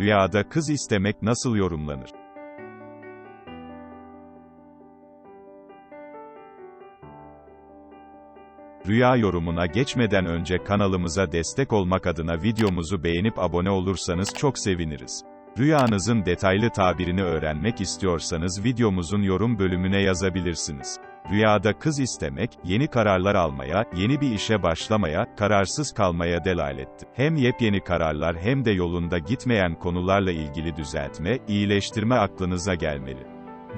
Rüyada kız istemek nasıl yorumlanır? Rüya yorumuna geçmeden önce kanalımıza destek olmak adına videomuzu beğenip abone olursanız çok seviniriz. Rüyanızın detaylı tabirini öğrenmek istiyorsanız videomuzun yorum bölümüne yazabilirsiniz. Rüyada kız istemek, yeni kararlar almaya, yeni bir işe başlamaya, kararsız kalmaya delalettir. Hem yepyeni kararlar hem de yolunda gitmeyen konularla ilgili düzeltme, iyileştirme aklınıza gelmeli.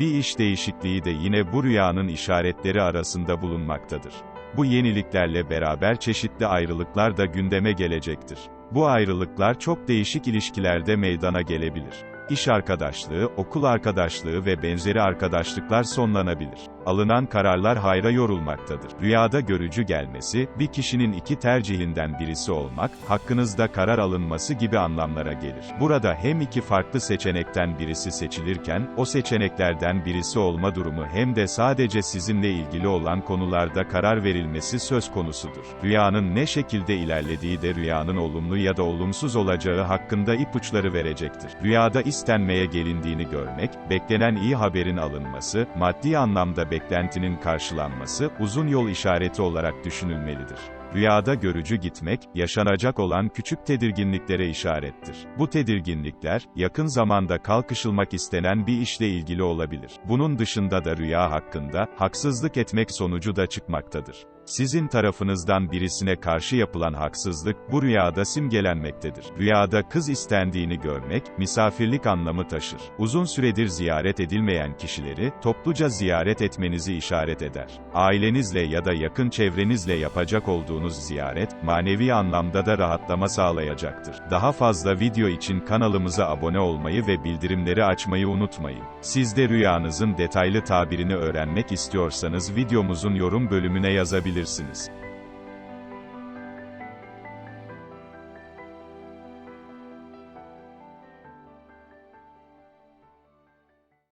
Bir iş değişikliği de yine bu rüyanın işaretleri arasında bulunmaktadır. Bu yeniliklerle beraber çeşitli ayrılıklar da gündeme gelecektir. Bu ayrılıklar çok değişik ilişkilerde meydana gelebilir. İş arkadaşlığı, okul arkadaşlığı ve benzeri arkadaşlıklar sonlanabilir. Alınan kararlar hayra yorulmaktadır. Rüyada görücü gelmesi, bir kişinin iki tercihinden birisi olmak, hakkınızda karar alınması gibi anlamlara gelir. Burada hem iki farklı seçenekten birisi seçilirken, o seçeneklerden birisi olma durumu hem de sadece sizinle ilgili olan konularda karar verilmesi söz konusudur. Rüyanın ne şekilde ilerlediği de rüyanın olumlu ya da olumsuz olacağı hakkında ipuçları verecektir. Rüyada istenmeye gelindiğini görmek, beklenen iyi haberin alınması, maddi anlamda beklentinin karşılanması, uzun yol işareti olarak düşünülmelidir. Rüyada görücü gitmek, yaşanacak olan küçük tedirginliklere işarettir. Bu tedirginlikler, yakın zamanda kalkışılmak istenen bir işle ilgili olabilir. Bunun dışında da rüya hakkında, haksızlık etmek sonucu da çıkmaktadır. Sizin tarafınızdan birisine karşı yapılan haksızlık, bu rüyada simgelenmektedir. Rüyada kız istendiğini görmek, misafirlik anlamı taşır. Uzun süredir ziyaret edilmeyen kişileri, topluca ziyaret etmenizi işaret eder. Ailenizle ya da yakın çevrenizle yapacak olduğunuz ziyaret, manevi anlamda da rahatlama sağlayacaktır. Daha fazla video için kanalımıza abone olmayı ve bildirimleri açmayı unutmayın. Siz de rüyanızın detaylı tabirini öğrenmek istiyorsanız videomuzun yorum bölümüne yazabilirsiniz kullanabilirsiniz.